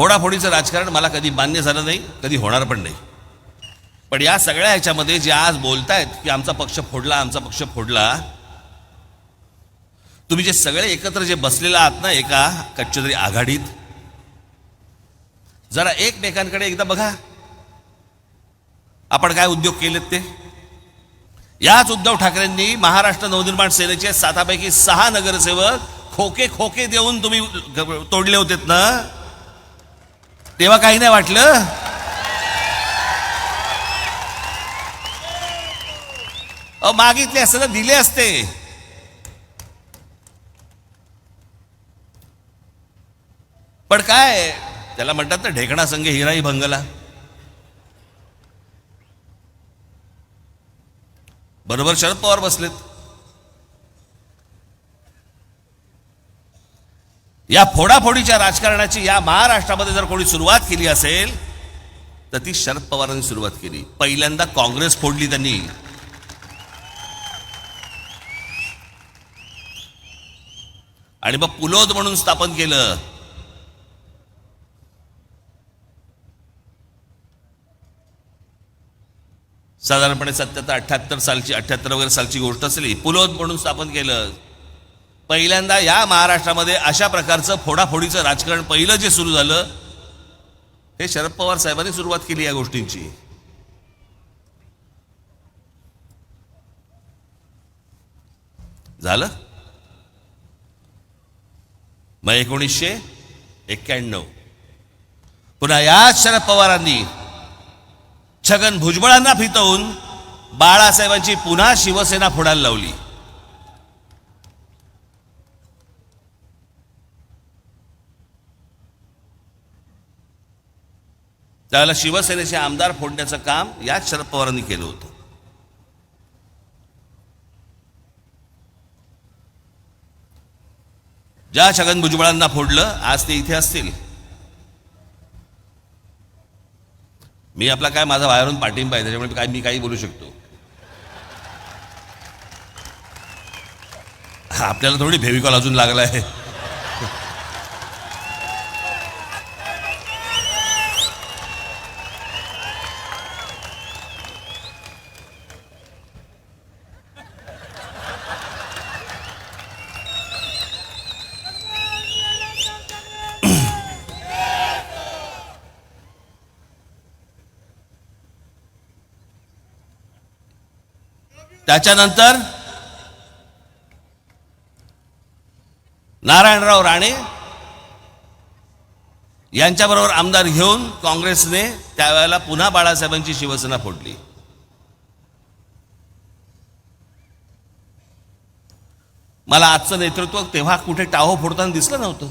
फोडाफोडीचं राजकारण मला कधी मान्य झालं नाही कधी होणार पण नाही. पण या सगळ्या ह्याच्यामध्ये जे आज बोलतायत की आमचा पक्ष फोडला आमचा पक्ष फोडला तुम्ही जे सगळे एकत्र जे बसलेला आहात ना एका कच्च्या आघाडीत जरा एकमेकांकडे एकदा बघा. आपण काय उद्योग केलेत ते? याच उद्धव ठाकरेंनी महाराष्ट्र नवनिर्माण सेनेचे सातापैकी सहा नगरसेवक खोके खोके देऊन तुम्ही तोडले होतेत ना? तेव्हा काही नाही वाटलं. अ मागितले असते दिले असते. पण काय त्याला म्हणतात ना ढेकणा संघ हिराई भंगला. बरोबर शरद पवार बसलेत. या फोडाफोडीच्या राजकारणाची या महाराष्ट्रामध्ये जर कोणी सुरुवात केली असेल तर ती शरद पवारांनी सुरुवात केली. पहिल्यांदा काँग्रेस फोडली त्यांनी. आणि मग पुलोद म्हणून स्थापन केलं. साधारणपणे सत्याहत्तर अठ्याहत्तर सालची अठ्ठ्याहत्तर वगैरे सालची गोष्ट असली पुलोद म्हणून स्थापन केलं. पहिल्यांदा या महाराष्ट्रामध्ये अशा प्रकारचं फोडाफोडीचं राजकारण पहिलं जे सुरू झालं हे शरद पवार साहेबांनी सुरुवात केली या गोष्टींची. झालं? मग एकोणीसशे एक्क्याण्णव. पुन्हा याच शरद पवारांनी छगन भुजबळांना फितवून बाळासाहेबांची पुन्हा शिवसेना फोडायला लावली. त्यावेळेला शिवसेनेचे आमदार फोडण्याचं काम याच शरद पवारांनी केलं होतं. ज्या छगन भुजबळांना फोडलं आज ते इथे असतील. मी आपला काय माझा बाहेरून पाठिंबा आहे त्याच्यामुळे काय मी काही बोलू शकतो. हा, आपल्याला थोडी फेविकॉल अजून लागला आहे त्याच्यानंतर नारायणराव राणे यांच्याबरोबर आमदार घेऊन काँग्रेसने त्यावेळेला पुन्हा बाळासाहेबांची शिवसेना फोडली. मला आजचं नेतृत्व तेव्हा कुठे टाहो फोडताना दिसलं नव्हतं.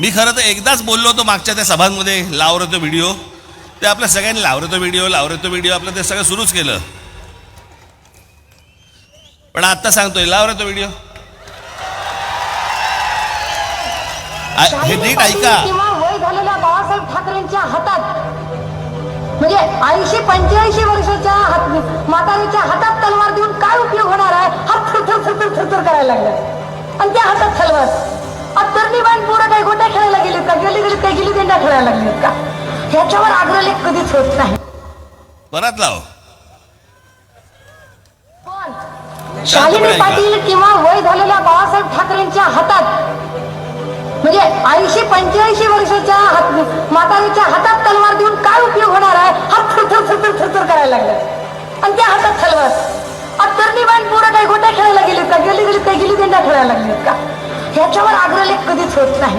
मी खरं तर एकदाच बोललो होतो मागच्या त्या सभांमध्ये लावलं तो व्हिडिओ ते आपल्या सगळ्यांनी लावलं तो व्हिडिओ लावलं तो व्हिडिओ आपलं ते सगळं सुरूच केलं. पण आता सांगतोय लावलं तो व्हिडिओ हे नीट ऐका. वय झालेल्या बाळासाहेब ठाकरेंच्या हातात म्हणजे ऐंशी पंच्याऐंशी वर्षाच्या हात म्हातारीच्या हातात तलवार देऊन काय उपयोग होणार आहे? हात थरथर थरथर थरथर करायला लागले. आणि त्या हातात का गेली गेली काही गेली देंडा खेळायला लागलीत का? ह्याच्यावर आग्रलेख कधीच होत नाही. परत लाव. शालिनी पाटील किंवा वय झालेल्या बाळासाहेब ठाकरेंच्या हातात म्हणजे ऐंशी पंच्याऐंशी वर्षाच्या हात म्हातारीच्या हातात तलवार देऊन काय उपयोग होणार आहे? हात थरथर थरथर थरथर करायला लागले आणि त्या हातात तलवार. आता तरणी बाण पोरं काही गोट्या खेळायला गेलीत का गेली गेली काही गेली देंडा खेळायला लागलीत का? ह्याच्यावर आग्रलेख कधीच होत नाही.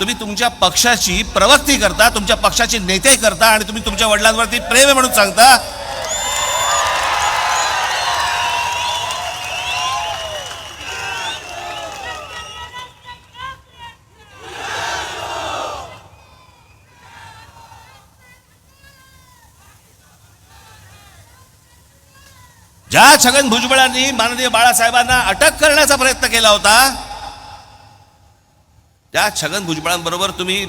तुम्ही तुमच्या पक्षाची प्रवक्ती करता तुमच्या पक्षाची नेते करता आणि तुम्ही तुमच्या वडिलांवरती प्रेम म्हणून सांगता. ज्या छगन भुजबळांनी माननीय बाळासाहेबांना अटक करण्याचा प्रयत्न केला होता त्या छगन भुजबळांबरोबर तुम्ही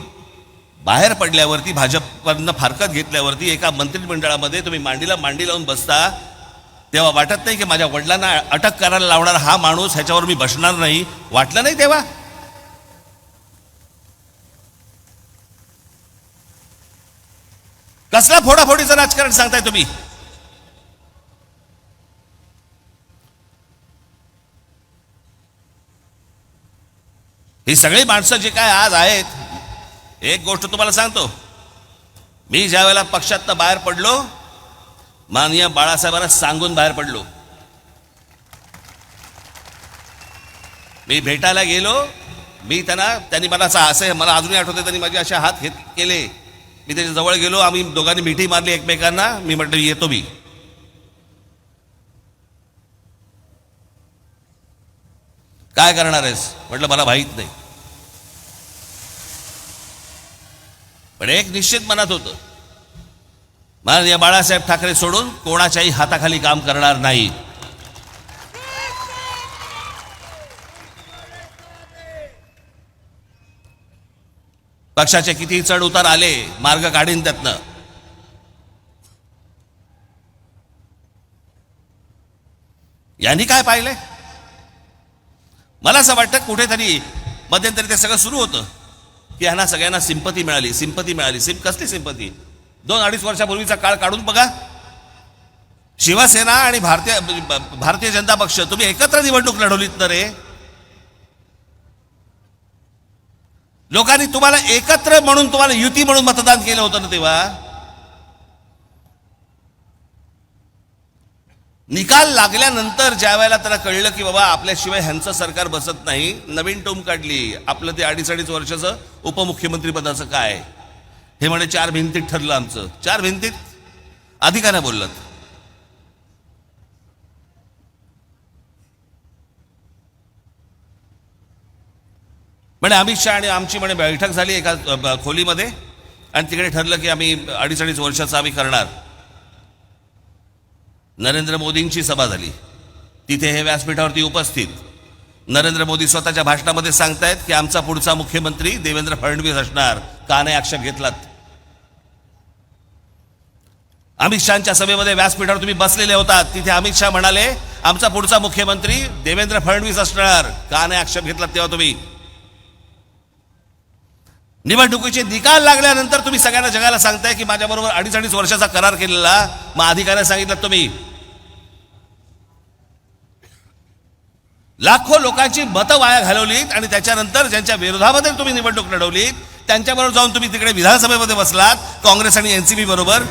बाहेर पडल्यावरती भाजपनं फारकत घेतल्यावरती एका मंत्रिमंडळामध्ये तुम्ही मांडीला मांडी लावून बसता तेव्हा वाटत नाही की माझ्या वडिलांना अटक करायला लावणारा हा माणूस ह्याच्यावर मी बसणार नाही. वाटलं नाही तेव्हा? कसला फोडाफोडीचं राजकारण सांगताय तुम्ही? ही सगळी माणसं जे काय आज आहेत एक गोष्ट तुम्हाला सांगतो. मी ज्या वेळेला पक्षातनं बाहेर पडलो माननीय बाळासाहेबांना सांगून बाहेर पडलो. मी भेटायला गेलो मी त्यांना त्यांनी मला असं असं मला अजूनही आठवते त्यांनी माझे असे हात घेत केले. मी त्याच्याजवळ गेलो आम्ही दोघांनी मिठी मारली एकमेकांना मी म्हटलं येतो मी. काय करणार आहेस? म्हटलं मला माहीत नाही. पण एक निश्चित मनात होतं. माननीय बाळासाहेब ठाकरे सोडून कोणाच्याही हाताखाली काम करणार नाही. पक्षाचे किती चढ उतार आले मार्ग काढीन त्यातनं. यांनी काय पाहिलंय? मला असं वाटतं कुठेतरी मध्यंतरी ते सगळं सुरू होतं की ह्यांना सगळ्यांना सिंपती मिळाली सिंपती मिळाली. सिम कसली सिंपती दोन अडीच वर्षापूर्वीचा काळ काढून बघा. शिवसेना आणि भारतीय भारतीय जनता पक्ष तुम्ही एकत्र निवडणूक लढवलीत ना रे? लोकांनी तुम्हाला एकत्र म्हणून तुम्हाला युती म्हणून मतदान केलं होतं ना तेव्हा? निकाल लागल्यानंतर ज्या वेळेला त्याला कळलं की बाबा आपल्याशिवाय ह्यांचं सरकार बसत नाही नवीन टोम काढली. आपलं ते अडीच अडीच वर्षाचं उपमुख्यमंत्री पदाचं काय? हे म्हणे चार भिंतीत ठरलं आमचं. चार भिंतीत? अधिकाऱ्या बोललं म्हणे अमित शहा आणि आमची म्हणे बैठक झाली एका खोलीमध्ये. आणि तिकडे ठरलं की आम्ही अडीच अडीच वर्षाचं आम्ही करणार. नरेंद्र मोदींची सभा झाली. तिथे हे व्यासपीठावरती उपस्थित. नरेंद्र मोदी स्वतःच्या भाषणामध्ये सांगतायत की आमचा पुढचा मुख्यमंत्री देवेंद्र फडणवीस असणार. का नाही आक्षेप घेतलात? अमित शहाच्या सभेमध्ये व्यासपीठावर तुम्ही बसलेले होतात. तिथे अमित शहा म्हणाले आमचा पुढचा मुख्यमंत्री देवेंद्र फडणवीस असणार. का नाही आक्षेप घेतलात तेव्हा तुम्ही? निवडणुकीचे निकाल लागल्यानंतर तुम्ही सगळ्यांना जगाला सांगताय की माझ्याबरोबर अडीच अडीच वर्षाचा करार केलेला. मग अधिकाऱ्याने सांगितलं तुम्ही. लाखो लोकांची मतं वाया घालवलीत आणि त्याच्यानंतर ज्यांच्या विरोधामध्ये तुम्ही निवडणूक लढवलीत त्यांच्याबरोबर जाऊन तुम्ही तिकडे विधानसभेमध्ये बसलात काँग्रेस आणि एनसीबी बरोबर.